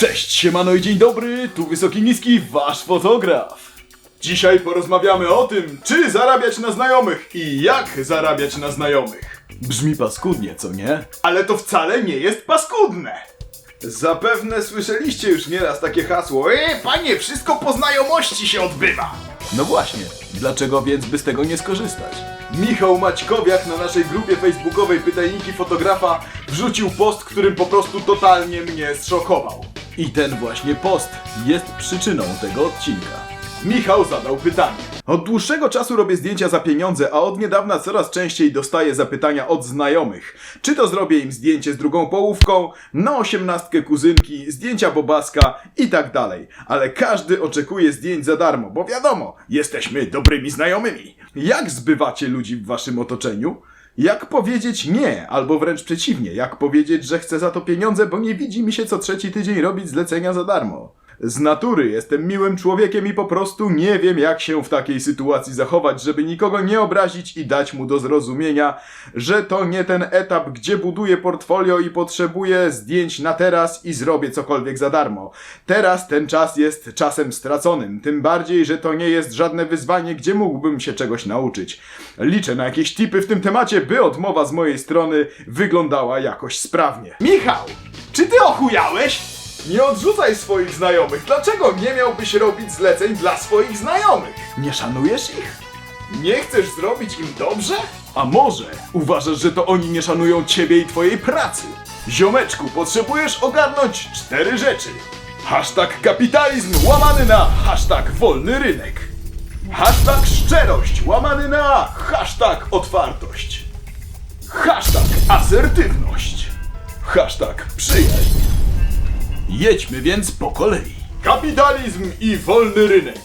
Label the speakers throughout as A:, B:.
A: Cześć, siemano i dzień dobry, tu Wysoki Niski, wasz fotograf. Dzisiaj porozmawiamy o tym, czy zarabiać na znajomych i jak zarabiać na znajomych. Brzmi paskudnie, co nie? Ale to wcale nie jest paskudne. Zapewne słyszeliście już nieraz takie hasło E, panie, wszystko po znajomości się odbywa. No właśnie, dlaczego więc by z tego nie skorzystać? Michał Maćkowiak na naszej grupie facebookowej Pytajniki Fotografa wrzucił post, którym po prostu totalnie mnie zszokował. I ten właśnie post jest przyczyną tego odcinka. Michał zadał pytanie. Od dłuższego czasu robię zdjęcia za pieniądze, a od niedawna coraz częściej dostaję zapytania od znajomych. Czy to zrobię im zdjęcie z drugą połówką, na osiemnastkę kuzynki, zdjęcia bobaska i tak dalej. Ale każdy oczekuje zdjęć za darmo, bo wiadomo, jesteśmy dobrymi znajomymi. Jak zbywacie ludzi w waszym otoczeniu? Jak powiedzieć nie, albo wręcz przeciwnie, jak powiedzieć, że chcę za to pieniądze, bo nie widzi mi się co trzeci tydzień robić zlecenia za darmo. Z natury jestem miłym człowiekiem i po prostu nie wiem, jak się w takiej sytuacji zachować, żeby nikogo nie obrazić i dać mu do zrozumienia, że to nie ten etap, gdzie buduję portfolio i potrzebuję zdjęć na teraz i zrobię cokolwiek za darmo. Teraz ten czas jest czasem straconym, tym bardziej, że to nie jest żadne wyzwanie, gdzie mógłbym się czegoś nauczyć. Liczę na jakieś tipy w tym temacie, by odmowa z mojej strony wyglądała jakoś sprawnie. Michał, czy ty ochujałeś? Nie odrzucaj swoich znajomych. Dlaczego nie miałbyś robić zleceń dla swoich znajomych? Nie szanujesz ich? Nie chcesz zrobić im dobrze? A może uważasz, że to oni nie szanują ciebie i twojej pracy? Ziomeczku, potrzebujesz ogarnąć cztery rzeczy. Hashtag kapitalizm łamany na hashtag wolny rynek. Hashtag szczerość łamany na hashtag otwartość. Hashtag asertywność. Hashtag przyjaźń. Jedźmy więc po kolei. Kapitalizm i wolny rynek.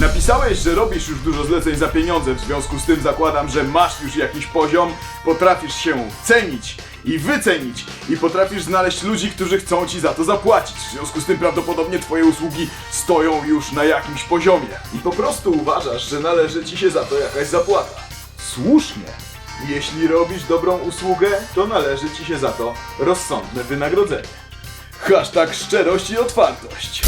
A: Napisałeś, że robisz już dużo zleceń za pieniądze, w związku z tym zakładam, że masz już jakiś poziom, potrafisz się cenić i wycenić i potrafisz znaleźć ludzi, którzy chcą ci za to zapłacić. W związku z tym prawdopodobnie twoje usługi stoją już na jakimś poziomie i po prostu uważasz, że należy ci się za to jakaś zapłata. Słusznie. Jeśli robisz dobrą usługę, to należy ci się za to rozsądne wynagrodzenie. Hashtag szczerość i otwartość.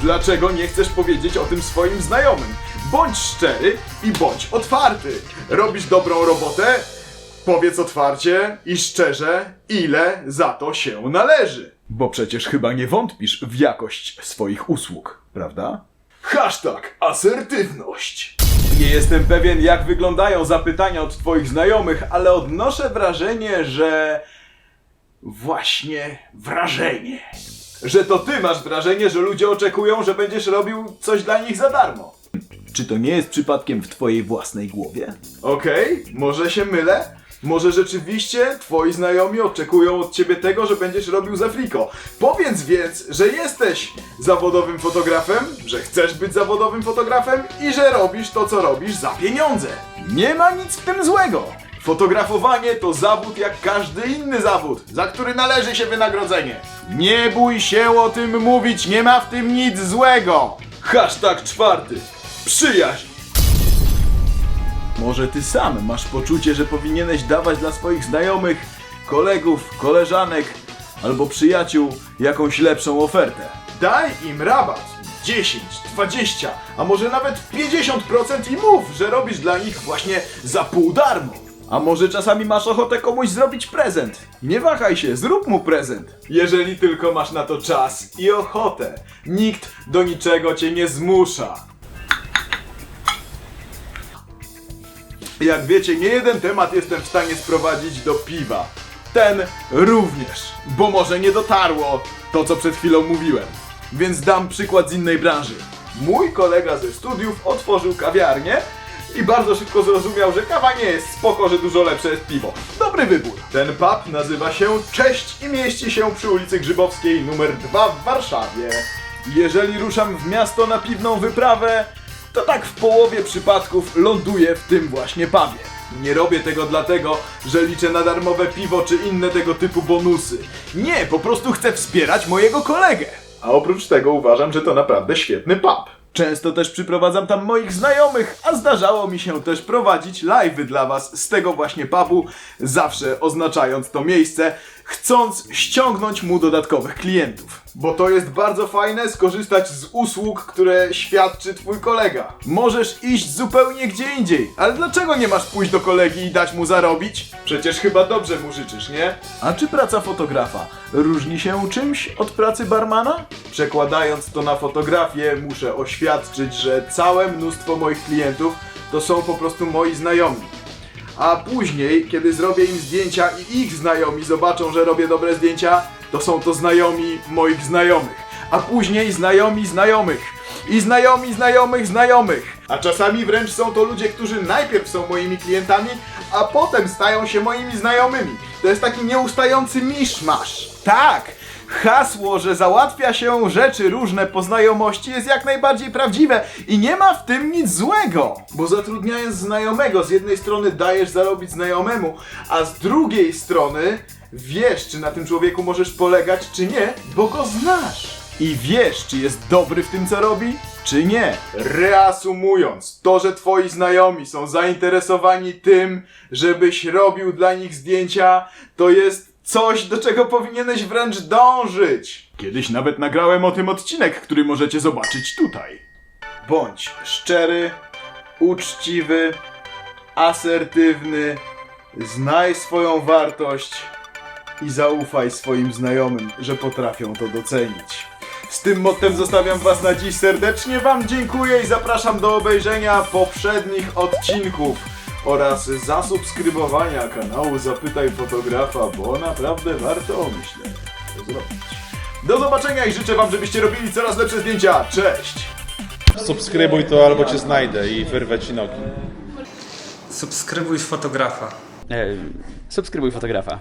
A: Dlaczego nie chcesz powiedzieć o tym swoim znajomym? Bądź szczery i bądź otwarty. Robisz dobrą robotę? Powiedz otwarcie i szczerze, ile za to się należy. Bo przecież chyba nie wątpisz w jakość swoich usług, prawda? Hashtag asertywność. Nie jestem pewien, jak wyglądają zapytania od Twoich znajomych, ale odnoszę wrażenie, że właśnie wrażenie. Że to ty masz wrażenie, że ludzie oczekują, że będziesz robił coś dla nich za darmo. Czy to nie jest przypadkiem w twojej własnej głowie? Okej, może się mylę. Może rzeczywiście twoi znajomi oczekują od ciebie tego, że będziesz robił za friko. Powiedz więc, że jesteś zawodowym fotografem, że chcesz być zawodowym fotografem i że robisz to, co robisz za pieniądze. Nie ma nic w tym złego. Fotografowanie to zawód jak każdy inny zawód, za który należy się wynagrodzenie. Nie bój się o tym mówić, nie ma w tym nic złego. Hashtag czwarty. Przyjaźń. Może ty sam masz poczucie, że powinieneś dawać dla swoich znajomych, kolegów, koleżanek albo przyjaciół jakąś lepszą ofertę. Daj im rabat 10, 20, a może nawet 50% i mów, że robisz dla nich właśnie za pół darmo. A może czasami masz ochotę komuś zrobić prezent? Nie wahaj się, zrób mu prezent. Jeżeli tylko masz na to czas i ochotę. Nikt do niczego cię nie zmusza. Jak wiecie, nie jeden temat jestem w stanie sprowadzić do piwa. Ten również, bo może nie dotarło to, co przed chwilą mówiłem. Więc dam przykład z innej branży. Mój kolega ze studiów otworzył kawiarnię i bardzo szybko zrozumiał, że kawa nie jest spoko, że dużo lepsze jest piwo. Dobry wybór. Ten pub nazywa się Cześć i mieści się przy ulicy Grzybowskiej numer 2 w Warszawie. Jeżeli ruszam w miasto na piwną wyprawę, to tak w połowie przypadków ląduję w tym właśnie pubie. Nie robię tego dlatego, że liczę na darmowe piwo czy inne tego typu bonusy. Nie, po prostu chcę wspierać mojego kolegę. A oprócz tego uważam, że to naprawdę świetny pub. Często też przyprowadzam tam moich znajomych, a zdarzało mi się też prowadzić live'y dla was z tego właśnie pubu, zawsze oznaczając to miejsce, chcąc ściągnąć mu dodatkowych klientów. Bo to jest bardzo fajne skorzystać z usług, które świadczy twój kolega. Możesz iść zupełnie gdzie indziej, ale dlaczego nie masz pójść do kolegi i dać mu zarobić? Przecież chyba dobrze mu życzysz, nie? A czy praca fotografa różni się czymś od pracy barmana? Przekładając to na fotografię, muszę oświadczyć, że całe mnóstwo moich klientów to są po prostu moi znajomi. A później, kiedy zrobię im zdjęcia i ich znajomi zobaczą, że robię dobre zdjęcia, to są to znajomi moich znajomych. A później znajomi znajomych. I znajomi znajomych znajomych. A czasami wręcz są to ludzie, którzy najpierw są moimi klientami, a potem stają się moimi znajomymi. To jest taki nieustający miszmasz. Tak! Hasło, że załatwia się rzeczy różne po znajomości jest jak najbardziej prawdziwe i nie ma w tym nic złego. Bo zatrudniając znajomego, z jednej strony dajesz zarobić znajomemu, a z drugiej strony wiesz, czy na tym człowieku możesz polegać, czy nie, bo go znasz. I wiesz, czy jest dobry w tym, co robi, czy nie. Reasumując, to, że twoi znajomi są zainteresowani tym, żebyś robił dla nich zdjęcia, to jest coś, do czego powinieneś wręcz dążyć. Kiedyś nawet nagrałem o tym odcinek, który możecie zobaczyć tutaj. Bądź szczery, uczciwy, asertywny, znaj swoją wartość i zaufaj swoim znajomym, że potrafią to docenić. Z tym mottem zostawiam Was na dziś serdecznie. Wam dziękuję i zapraszam do obejrzenia poprzednich odcinków oraz zasubskrybowania kanału Zapytaj Fotografa, bo naprawdę warto, myślę, to zrobić. Do zobaczenia i życzę Wam, żebyście robili coraz lepsze zdjęcia. Cześć!
B: Subskrybuj to albo cię znajdę i wyrwę ci nogi.
C: Subskrybuj fotografa.
D: E, subskrybuj fotografa.